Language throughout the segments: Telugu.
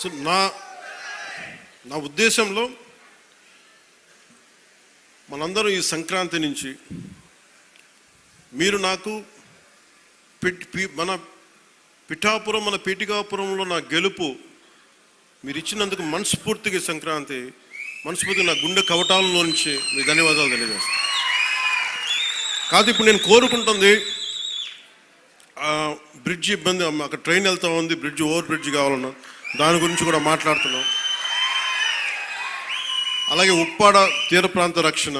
సో నా నా ఉద్దేశంలో మనందరం ఈ సంక్రాంతి నుంచి మీరు నాకు పిట్- పి- మన పిఠాపురం మన పీఠికాపురంలో నా గెలుపు మీరు ఇచ్చినందుకు మనస్ఫూర్తిగా సంక్రాంతి మనస్ఫూర్తిగా నా గుండె కవటాలలో నుంచి మీ ధన్యవాదాలు తెలియజేస్తాను. కాదు ఇప్పుడు నేను కోరుకుంటుంది బ్రిడ్జ్ ఇబ్బంది అక్కడ ట్రైన్ వెళ్తా ఉంది బ్రిడ్జ్ ఓవర్ బ్రిడ్జ్ కావాలన్నా. దాని గురించి కూడా మాట్లాడుతున్నాం. అలాగే ఉప్పాడ తీర ప్రాంత రక్షణ.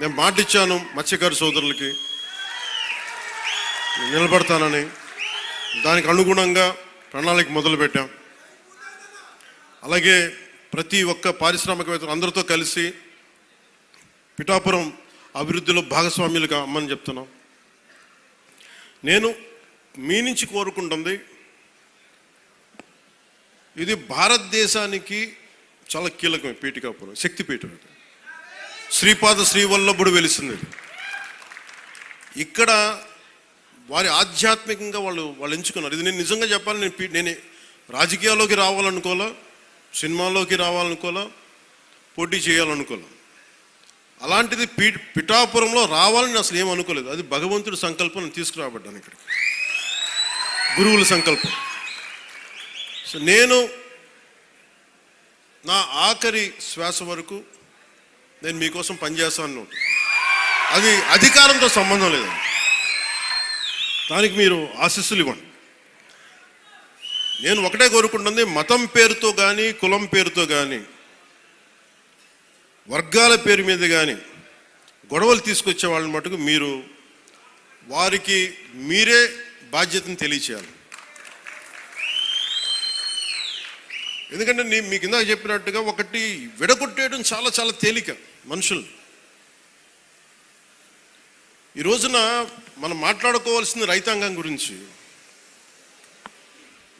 నేను మాటిచ్చాను మత్స్యకారు సోదరులకి. నిలబడతానని. దానికి అనుగుణంగా ప్రణాళిక మొదలుపెట్టాం. అలాగే ప్రతి ఒక్క పారిశ్రామికవేత్తలు అందరితో కలిసి పిఠాపురం అభివృద్ధిలో భాగస్వామ్యులుగా అమ్మని చెప్తున్నాం. నేను మీ నుంచి కోరుకుంటుంది ఇది భారతదేశానికి చాలా కీలకమే పీఠికాపురం శక్తిపీఠం ఇది. శ్రీపాద శ్రీవల్లభుడు వెలిసింది ఇక్కడ వారి ఆధ్యాత్మికంగా వాళ్ళు వాళ్ళు ఎంచుకున్నారు. ఇది నేను నిజంగా చెప్పాలి నేను నేను రాజకీయాల్లోకి రావాలనుకోలే సినిమాల్లోకి రావాలనుకోలే పోటీ చేయాలనుకోలే అలాంటిది పీ పిఠాపురంలో రావాలని అసలు ఏం అనుకోలేదు. అది భగవంతుడి సంకల్పం తీసుకురాబడ్డాను ఇక్కడికి. గురువుల సంకల్పం. సో నేను నా ఆఖరి శ్వాస వరకు నేను మీకోసం పనిచేస్తాను. అది అధికారంతో సంబంధం లేదు. దానికి మీరు ఆశీస్సులు ఇవ్వండి. నేను ఒకటే కోరుకుంటుంది మతం పేరుతో కానీ కులం పేరుతో కానీ వర్గాల పేరు మీద కానీ గొడవలు తీసుకొచ్చే వాళ్ళని మటుకు మీరు వారికి మీరే బాధ్యతను తెలియచేయాలి. ఎందుకంటే నేను మీకు ఇందాక చెప్పినట్టుగా ఒకటి విడగొట్టేయడం చాలా చాలా తేలిక మనుషులు ఈ రోజున మనం మాట్లాడుకోవాల్సింది రైతాంగం గురించి.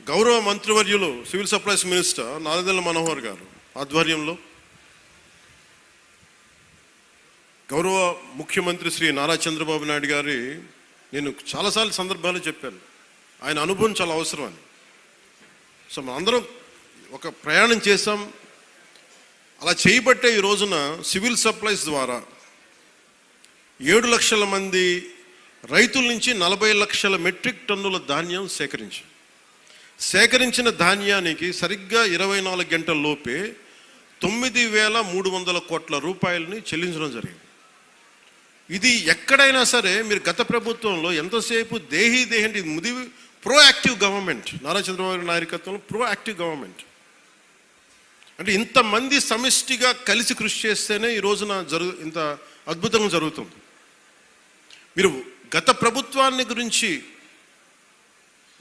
గౌరవ మంత్రివర్యులు civil supplies minister Nadendla Manohar గారు ఆధ్వర్యంలో గౌరవ ముఖ్యమంత్రి శ్రీ నారా చంద్రబాబు నాయుడు గారి నేను చాలాసార్లు సందర్భాలు చెప్పాను. ఆయన అనుభవం చాలా అవసరం అని. సో మనందరం ఒక ప్రయాణం చేసాం అలా చేయబట్టే ఈ రోజున సివిల్ సప్లైస్ ద్వారా ఏడు లక్షల మంది రైతుల నుంచి నలభై లక్షల మెట్రిక్ టన్నుల ధాన్యం సేకరించి సేకరించిన ధాన్యానికి సరిగ్గా ఇరవై నాలుగు గంటల లోపే తొమ్మిది వేల మూడు వందల కోట్ల రూపాయలని చెల్లించడం జరిగింది. ఇది ఎక్కడైనా సరే మీరు గత ప్రభుత్వంలో ఎంతసేపు దేహీ దేహి ముది ప్రోయాక్టివ్ గవర్నమెంట్ నారా చంద్రబాబు నాయకత్వంలో ప్రోయాక్టివ్ గవర్నమెంట్ అంటే ఇంతమంది సమిష్టిగా కలిసి కృషి చేస్తేనే ఈ రోజున జరుగు ఇంత అద్భుతంగా జరుగుతుంది. మీరు గత ప్రభుత్వాన్ని గురించి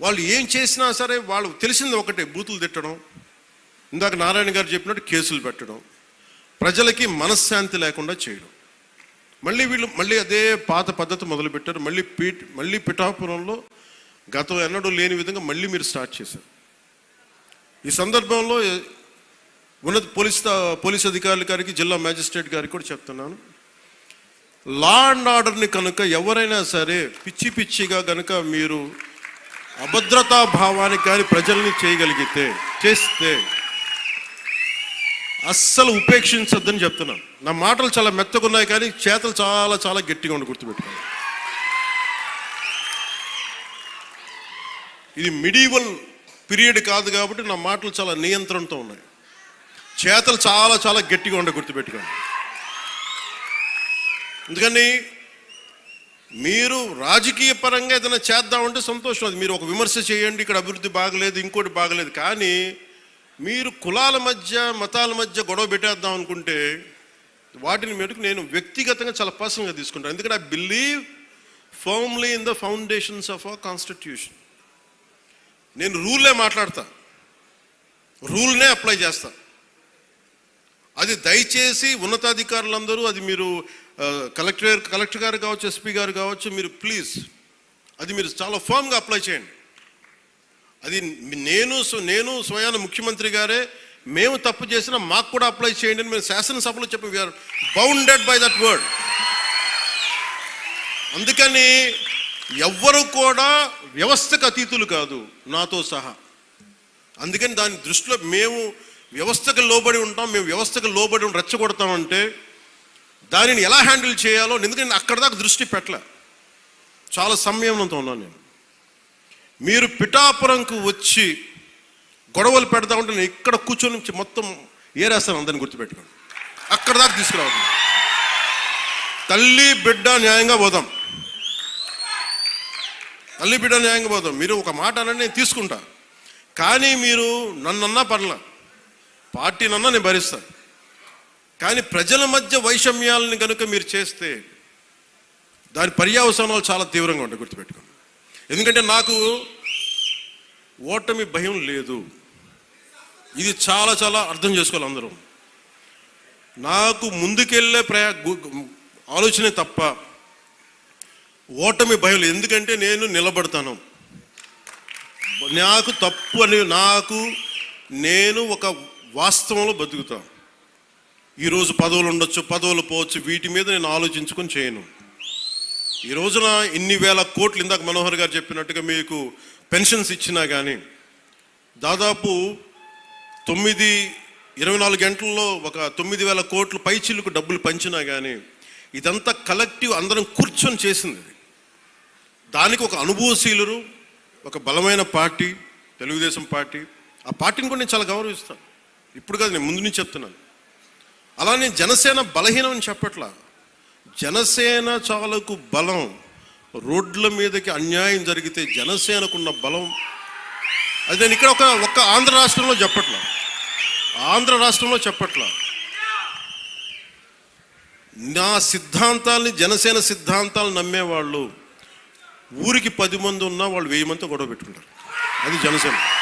వాళ్ళు ఏం చేసినా సరే వాళ్ళు తెలిసింది ఒకటే బూతులు తిట్టడం ఇందాక నారాయణ గారు చెప్పినట్టు కేసులు పెట్టడం ప్రజలకి మనశ్శాంతి లేకుండా చేయడం. మళ్ళీ వీళ్ళు మళ్ళీ అదే పాత పద్ధతి మొదలుపెట్టారు మళ్ళీ పీఠ మళ్ళీ పిఠాపురంలో గతం ఎన్నడూ లేని విధంగా మళ్ళీ మీరు స్టార్ట్ చేశారు. ఈ సందర్భంలో ఉన్నత పోలీస్ పోలీస్ అధికారుల గారికి జిల్లా మ్యాజిస్ట్రేట్ గారికి కూడా చెప్తున్నాను. లా అండ్ ఆర్డర్ని కనుక ఎవరైనా సరే పిచ్చి పిచ్చిగా కనుక మీరు అభద్రతా భావానికి కానీ ప్రజల్ని చేయగలిగితే చేస్తే అస్సలు ఉపేక్షించొద్దని చెప్తున్నాను నా మాటలు చాలా మెత్తగున్నాయి కానీ చేతలు చాలా చాలా గట్టిగా ఉండి గుర్తుపెట్టుకోండి. ఇది మిడీవల్ పీరియడ్ కాదు కాబట్టి నా మాటలు చాలా నియంత్రణతో ఉన్నాయి. చేతలు చాలా చాలా గట్టిగా ఉండే గుర్తుపెట్టుకోండి. ఎందుకని మీరు రాజకీయ పరంగా ఏదైనా చేద్దామంటే సంతోషం అది. మీరు ఒక విమర్శ చేయండి ఇక్కడ అభివృద్ధి బాగలేదు ఇంకోటి బాగలేదు. కానీ మీరు కులాల మధ్య మతాల మధ్య గొడవ పెట్టేద్దాం అనుకుంటే వాటిని మేరకు నేను వ్యక్తిగతంగా చాలా పర్సనల్గా తీసుకుంటాను. ఎందుకంటే I believe firmly in the foundations of our constitution నేను రూల్లే మాట్లాడతా. రూల్నే అప్లై చేస్తాను అది దయచేసి ఉన్నతాధికారులందరూ అది మీరు కలెక్టర్ కలెక్టర్ గారు కావచ్చు ఎస్పీ గారు కావచ్చు మీరు ప్లీజ్ అది మీరు చాలా ఫామ్గా అప్లై చేయండి. అది నేను నేను స్వయాన ముఖ్యమంత్రి గారే మేము తప్పు చేసినా మాకు కూడా అప్లై చేయండి అని మేము శాసనసభలో చెప్పి. We are bounded by that word అందుకని ఎవ్వరు కూడా వ్యవస్థకు అతీతులు కాదు నాతో సహా. అందుకని దాని దృష్టిలో మేము వ్యవస్థకు లోబడి ఉంటాం మేము వ్యవస్థకు లోబడి ఉండి రెచ్చగొడతామంటే దానిని ఎలా హ్యాండిల్ చేయాలో ఎందుకంటే అక్కడ దాకా దృష్టి పెట్టలే. చాలా సంయమనంతో ఉన్నాను నేను. మీరు పిఠాపురంకు వచ్చి గొడవలు పెడతా ఉంటే నేను ఇక్కడ కూర్చొని మొత్తం ఏరేస్తాను అందరిని గుర్తుపెట్టుకోండి. అక్కడ దాకా తీసుకురావద్దు. తల్లి బిడ్డ న్యాయంగా పోదాం. తల్లి బిడ్డ న్యాయంగా పోదాం. మీరు ఒక మాట అనండి నేను తీసుకుంటా. కానీ మీరు నన్నన్నా పర్ల. పార్టీనన్నా నేను భరిస్తాను కానీ ప్రజల మధ్య వైషమ్యాలను కనుక మీరు చేస్తే దాని పర్యావసానాలు చాలా తీవ్రంగా ఉంటాయి గుర్తుపెట్టుకోండి. ఎందుకంటే నాకు ఓటమి భయం లేదు. ఇది చాలా చాలా అర్థం చేసుకోవాలి అందరూ. నాకు ముందుకెళ్ళే ప్రయా ఆలోచనే తప్ప ఓటమి భయం లేదు. ఎందుకంటే నేను నిలబడతాను. నాకు తప్పు అని నాకు నేను ఒక వాస్తవంలో బతుకుతాం. ఈరోజు పదవులు ఉండొచ్చు పదవులు పోవచ్చు వీటి మీద నేను ఆలోచించుకొని చేయను. ఈ రోజున ఇన్ని వేల కోట్లు ఇందాక మనోహర్ గారు చెప్పినట్టుగా మీకు పెన్షన్స్ ఇచ్చినా కానీ దాదాపు తొమ్మిది ఇరవై నాలుగు గంటల్లో ఒక తొమ్మిది వేల కోట్లు పైచిల్లుకు డబ్బులు పంచినా కానీ ఇదంతా కలెక్టివ్ అందరం కూర్చొని చేసింది దానికి ఒక అనుభవశీలురు ఒక బలమైన పార్టీ తెలుగుదేశం పార్టీ. ఆ పార్టీని కూడా నేను చాలా గౌరవిస్తాను. ఇప్పుడు కాదు నేను ముందు నుంచి చెప్తున్నాను. అలానే జనసేన బలహీనం అని చెప్పట్లా. జనసేన చాలకు బలం రోడ్ల మీదకి అన్యాయం జరిగితే జనసేనకున్న బలం. అది నేను ఇక్కడ ఒక ఒక్క ఆంధ్ర రాష్ట్రంలో చెప్పట్లా. ఆంధ్ర రాష్ట్రంలో చెప్పట్లా. నా సిద్ధాంతాల్ని జనసేన సిద్ధాంతాలు నమ్మేవాళ్ళు ఊరికి పది మంది ఉన్నా వాళ్ళు వెయ్యి మందితో గొడవ పెట్టుకుంటారు. అది జనసేన.